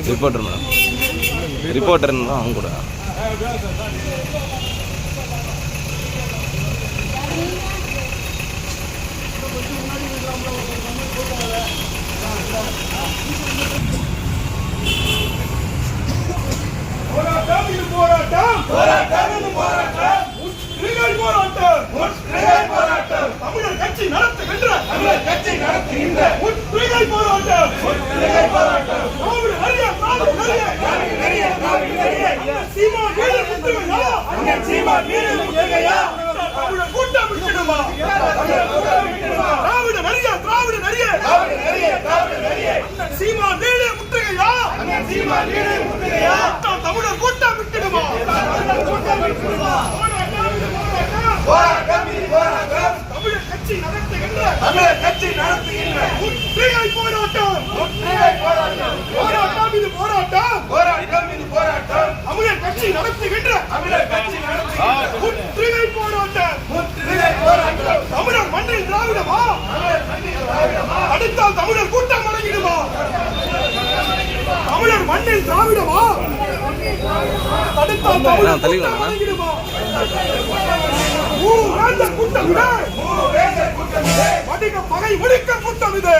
Reporter madam. Reporter தான் அவங்க கூட. போராட்டம் போராட்டம் போராட்டம். போராட்டம் போராட்டம் தமிழர் கட்சி நடத்துகின்ற தமிழர் கட்சி நடத்துகின்ற முற்றுகை போராட்டம் முற்றுகை போராட்டம் திராவிட நிறைய திராவிட நிறைய திராவிட நிறைய சீமா வீடு முற்றுகையா அங்க சீமா வீடு முற்றுகையா தமிழர் கூட்டம் விட்டுடுமா திராவிட நிறைய திராவிட நிறைய நிறைய நிறைய சீமா வீடு முற்றுகையா சீமா வீடு முற்றுகையா தமிழர் கூட்டம் விட்டுடுமா போராட்டம். போராட்டம் தமிழர் கட்சி நடத்துகின்ற தமிழர் கட்சி நடத்துகின்ற முற்றுகை போராட்டம் முற்றுகை போராட்டம் போராட்டம் இது போராட்டம் போராட்டம் இது போராட்டம் தமிழர் கட்சி நடத்துகின்ற தமிழர் கட்சி நடத்துகின்ற முற்றுகை போராட்டம் முற்றுகை போராட்டம் தமிழர் மண்ணில் திராவிடமா அடுத்தால் தமிழர் கூட்டம் அடங்கிடுமா தமிழர் மண்ணில் திராவிடமா? தடுத்தால் தள்ளி கூட்டம் இது. வணிக பகை ஒழிக்க கூட்டம் இது.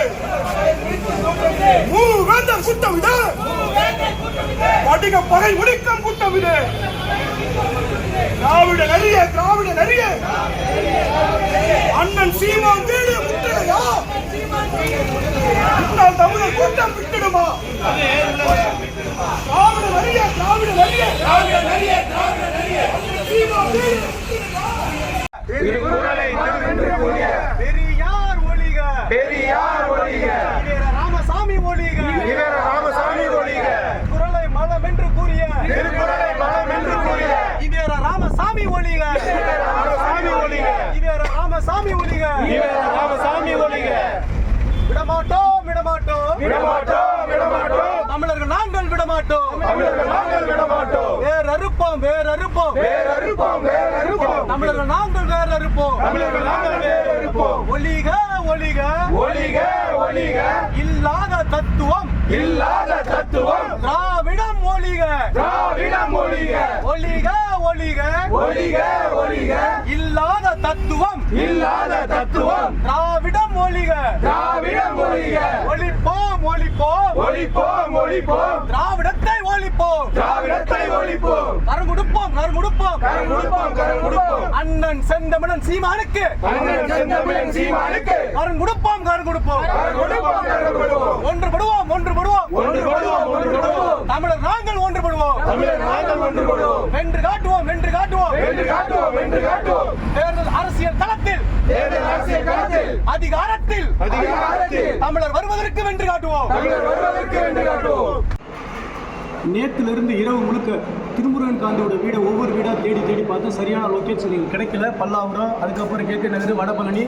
மூவேந்தர் கூட்டம் இது. வணிக பகை ஒழிக்கும் கூட்டம் இது. திராவிட நெறிய திராவிட நெறிய. அண்ணன் சீமான் வீடு முற்றுகையா? முன்னாள் தமிழர் கூட்டம் விட்டுடுமா? திராவிட திராவிட திராவிட திராவிட திருக்குறளை திருவென்று கூறிய பெரியார் ஒழிக. பெரியார் ஒழிக. வீர ராமசாமி ஒழிக. இவர ராமசாமி ஒழிக. குரலை மலம் என்று கூறிய திருக்குறளை மனம் என்று கூறிய இவேர ராமசாமி ஒழிக. ராமசாமி ஒழிக. இவேர ராமசாமி ஒழிக. இவர ராமசாமி ஒழிக. விடமாட்டோம் விடமாட்டோம். விடமாட்டோம் விடமாட்டோம். தமிழர்கள் விடமாட்டோம். நாங்கள் விடமாட்டோம். வேர் அறுப்போம் வேர் அறுப்போம் வேற அறுப்போம் வேற அறுப்போம் தமிழர்கள் நாங்கள் வேர் அறுப்போம் தமிழர்கள் நாங்கள் வேற அறுப்போம் ஒழிக ஒழிக ஒழிக ஒழிக இல்லாத தத்துவம். இல்லாத தத்துவம். திராவிடம் ஒழிக திராவிடம் ஒழிக ஒழிக ஒழிக ஒழிக ஒழிக இல்லாத தத்துவம். இல்லாத தத்துவம். திராவிடம் ஒழிக திராவிடம் ஒழிக ஒழிப்போம் ஒழிப்போம் ஒழிப்போம் ஒழிப்போம் திராவிடத்தை ஒழிப்போம். திராவிடத்தை ஒழிப்போம். கரம் கொடுப்போம் கரம் கொடுப்போம் கரம் கொடுப்போம் கரம் கொடுப்போம் அண்ணன் செந்தமிழன் சீமானுக்கு. அண்ணன் செந்தமிழன் சீமானுக்கு. கரம் கொடுப்போம் கரம் கொடுப்போம் கரம் கொடுப்போம் கரம் கொடுப்போம் ஒன்றுபடுவோம் ஒன்றுபடுவோம். ஒன்றுபடுவோம் ஒன்றுபடுவோம். தமிழர் நாங்கள் ஒன்றுபடுவோம். தமிழர் நாங்கள் ஒன்றுபடுவோம். வென்று காட்டுவோம் வென்று காட்டுவோம். வென்று காட்டுவோம் வென்று காட்டுவோம். தேர்தல் அரசியல் களத்தில். தேர்தல் அரசியல் களத்தில். அதிகாரத்தில். அதிகாரத்தில். தமிழர் வருவதற்கு வென்று காட்டுவோம். தமிழர் வருவதற்கு வென்று காட்டுவோம். நேற்றிலிருந்து இரவு முழுக்க திருமுருகன் காந்தியோட வீடை ஒவ்வொரு வீடாக தேடி தேடி பார்த்தோம் சரியான லொக்கேஷன் கிடைக்கல. பல்லாவரம் அதுக்கப்புறம் கேட்க நகர் வடபழனி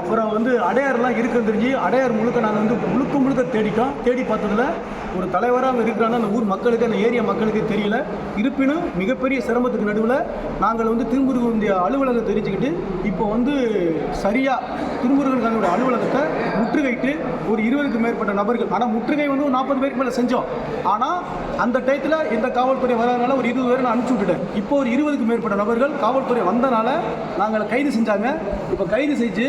அப்புறம் வந்து அடையார்லாம் இருக்குன்னு தெரிஞ்சு அடையார் முழுக்க நாங்கள் வந்து முழுக்க முழுக்க தேடிட்டோம். தேடி பார்த்ததுல ஒரு தலைவராக அங்கே இருக்கிறாங்க. அந்த ஊர் மக்களுக்கு அந்த ஏரியா மக்களுக்கு தெரியல. இருப்பினும் மிகப்பெரிய சிரமத்துக்கு நடுவில் நாங்கள் வந்து திருமுருகனுடைய அலுவலகத்தை தெரிஞ்சுக்கிட்டு இப்போ வந்து சரியாக திருமுருகன் காந்தியோட அலுவலகத்தை முற்றுகையிட்டு ஒரு இருபதுக்கு மேற்பட்ட நபர்கள் ஆனால் முற்றுகை வந்து ஒரு நாற்பது பேருக்கு மேலே செஞ்சோம். ஆனால் அந்த டயத்தில் இந்த காவல்துறை வராதனால ஒரு இருபது பேர் நான் அனுப்பிச்சி விட்டுட்டேன். இப்போ ஒரு இருபதுக்கு மேற்பட்ட நபர்கள் காவல்துறை வந்தனால நாங்கள் கைது செஞ்சாங்க. இப்போ கைது செஞ்சு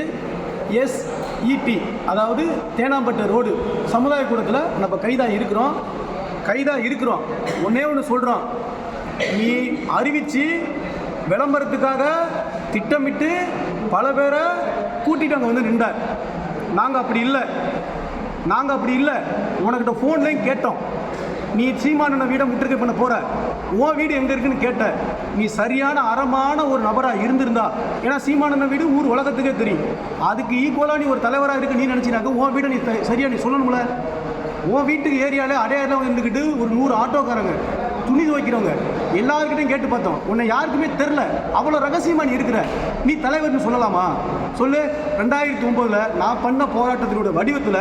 எஸ்இடி அதாவது தேனாம்பட்டு ரோடு சமுதாய கூடத்தில் நம்ம கைதாக இருக்கிறோம். கைதாக இருக்கிறோம். ஒன்றே ஒன்று சொல்கிறோம் நீ அறிவித்து விளம்பரத்துக்காக திட்டமிட்டு பல பேரை கூட்டிட்டு அங்கே வந்து நின்றார். நாங்கள் அப்படி இல்லை. நாங்கள் அப்படி இல்லை. உனக்கிட்ட ஃபோன்லேயும் கேட்டோம். நீ சீமானன வீடை முற்றுகை பண்ண போற. உன் வீடு எங்கே இருக்குன்னு கேட்ட. நீ சரியான அறமான ஒரு நபராக இருந்திருந்தா. ஏன்னா சீமானன வீடு ஊர் உலகத்துக்கே தெரியும். அதுக்கு ஈக்குவலாக நீ ஒரு தலைவராக இருக்கு நீ நினைச்சினாக்க உன் வீடை நீ த- சரியா நீ சொல்லணும்ல? உன் வீட்டுக்கு ஏரியாவில் அடையாளம் இருந்துக்கிட்டு ஒரு நூறு ஆட்டோக்காரங்க. துணி துவைக்கிறவங்க எல்லாருக்கிட்டையும் கேட்டு பார்த்தோம். உன்னை யாருக்குமே தெரில. அவ்வளோ ரகசியமாக நீ இருக்கிற. நீ தலைவர்னு சொல்லலாமா? சொல்லு. ரெண்டாயிரத்தி ஒம்போதில் நான் பண்ண போராட்டத்தினுடைய வடிவத்தில்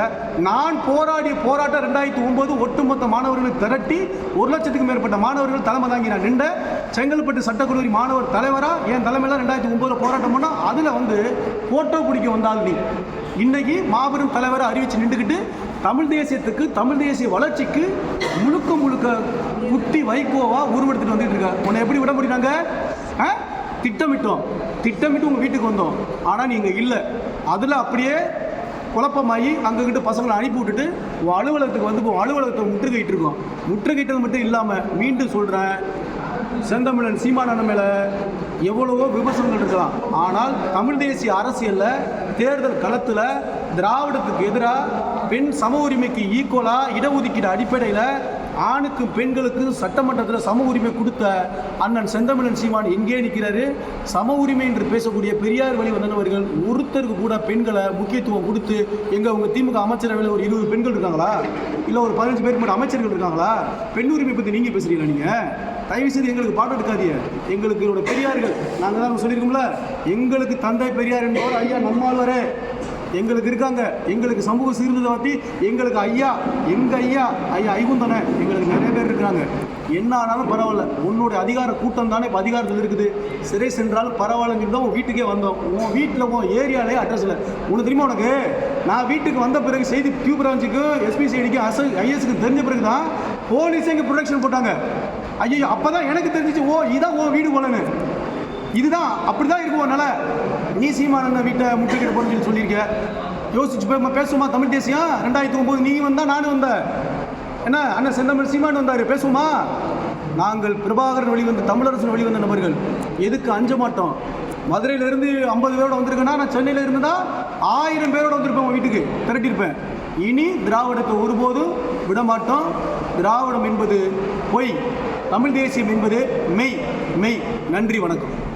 நான் போராடிய போராட்டம் ரெண்டாயிரத்தி ஒம்போது ஒட்டுமொத்த மாணவர்களை திரட்டி ஒரு லட்சத்துக்கு மேற்பட்ட மாணவர்கள் தலைமை தாங்கி நான் நின்ற செங்கல்பட்டு சட்டக்கல்லூரி மாணவர் தலைவராக என் தலைமையில் ரெண்டாயிரத்தி ஒம்போதில் போராட்டம் பண்ணால் அதில் வந்து ஃபோட்டோ பிடிக்க வந்தால் நீ. இன்னைக்கு மாபெரும் தலைவரை அறிவிச்சு நின்றுக்கிட்டு தமிழ் தேசியத்துக்கு தமிழ் தேசிய வளர்ச்சிக்கு முழுக்க முழுக்க குத்தி வைகோவா உருவெடுத்துட்டு வந்துட்டு இருக்காங்க உன்னை எப்படி விட முடியுறாங்க ஆ? திட்டமிட்டோம். திட்டமிட்டு உங்கள் வீட்டுக்கு வந்தோம். ஆனால் நீங்கள் இல்லை. அதில் அப்படியே குழப்பமாகி அங்ககிட்ட பசங்களை அனுப்பி விட்டுட்டு அலுவலகத்துக்கு வந்து போவோம் அலுவலகத்தை முற்றுகையிட்டு இருக்கோம். முற்றுகையிட்டது மட்டும் இல்லாமல் மீண்டும் சொல்கிறேன் செந்தமிழன் சீமானன் மேலே எவ்வளவோ விமர்சனங்கள் இருக்கலாம். ஆனால் தமிழ் தேசிய அரசியலில் தேர்தல் களத்தில் திராவிடத்துக்கு எதிராக பெண் சம உரிமைக்கு ஈக்குவலாக இடஒதுக்கீடு அடிப்படையில் ஆணுக்கு பெண்களுக்கு சட்டமன்றத்தில் சம உரிமை கொடுத்த அண்ணன் செந்தமிழன் சீமான் எங்கே நிற்கிறாரு சம உரிமை என்று பேசக்கூடிய பெரியார் வழி வந்தவர்கள் ஒருத்தருக்கு கூட பெண்களை முக்கியத்துவம் கொடுத்து எங்கள் உங்கள் திமுக அமைச்சரவையில் ஒரு இருபது பெண்கள் இருக்காங்களா? இல்லை ஒரு பதினஞ்சு பேருக்கு மட்டும் அமைச்சர்கள் இருக்காங்களா? பெண் உரிமை பற்றி நீங்கள் பேசுகிறீங்களா நீங்கள் தயவு செய்து எங்களுக்கு பாடம் எடுக்காதீங்க. எங்களுக்கு என்னோட பெரியார்கள் நாங்கள் தான் சொல்லியிருக்கோம்ல எங்களுக்கு தந்தை பெரியார் என்பவர் ஐயா நம்மாழ்வாரே. எங்களுக்கு இருக்காங்க. எங்களுக்கு சமூக சீர்திருத்தவாதி எங்களுக்கு ஐயா எங்க ஐயா ஐயா ஐகுந்தனை எங்களுக்கு நிறைய பேர் இருக்கிறாங்க. என்ன ஆனாலும் பரவாயில்ல. உன்னுடைய அதிகார கூட்டம் தானே இப்போ அதிகாரத்தில் இருக்குது. சிறை சென்றாலும் பரவாயில்லன்னு தான் உன் வீட்டுக்கே வந்தோம். உன் வீட்டில் உன் ஏரியாலே அட்ரஸில் உனக்கு தெரியுமா உனக்கு? நான் வீட்டுக்கு வந்த பிறகு செய்தி கியூ பிரான்ச்சுக்கு எஸ்பிசிஐடிக்கு அஸ் ஐஎஸ்க்கு தெரிஞ்ச பிறகு தான் போலீஸே இங்கே ப்ரொடெக்ஷன் போட்டாங்க. ஐயோ அப்போ தான் எனக்கு தெரிஞ்சிச்சு ஓ இதான் உன் வீடு போலன்னு. இதுதான் அப்படிதான் இருக்கும் உன்னால. நீ சீமானந்த வீட்டை முற்றுகையிட போறேன்னு சொல்லியிருக்க. யோசிச்சு போய் நம்ம பேசுவோமா தமிழ் தேசியம்? ரெண்டாயிரத்தி ஒம்பது நீ வந்தா நானும் வந்த என்ன அண்ணன் செந்தமிழ் சீமான் வந்தாரு பேசுவோமா? நாங்கள் பிரபாகரன் வெளிவந்த தமிழரசன் வெளிவந்த நபர்கள். எதுக்கு அஞ்ச மாட்டோம்? மதுரையிலேருந்து ஐம்பது பேரோட வந்திருக்கேன்னா நான் சென்னையில் இருந்து தான் ஆயிரம் பேரோட வந்திருப்பேன் உங்கள் வீட்டுக்கு. திரட்டியிருப்பேன். இனி திராவிடத்தை ஒருபோதும் விடமாட்டோம். திராவிடம் என்பது பொய். தமிழ் தேசியம் என்பது மெய். மெய். நன்றி வணக்கம்.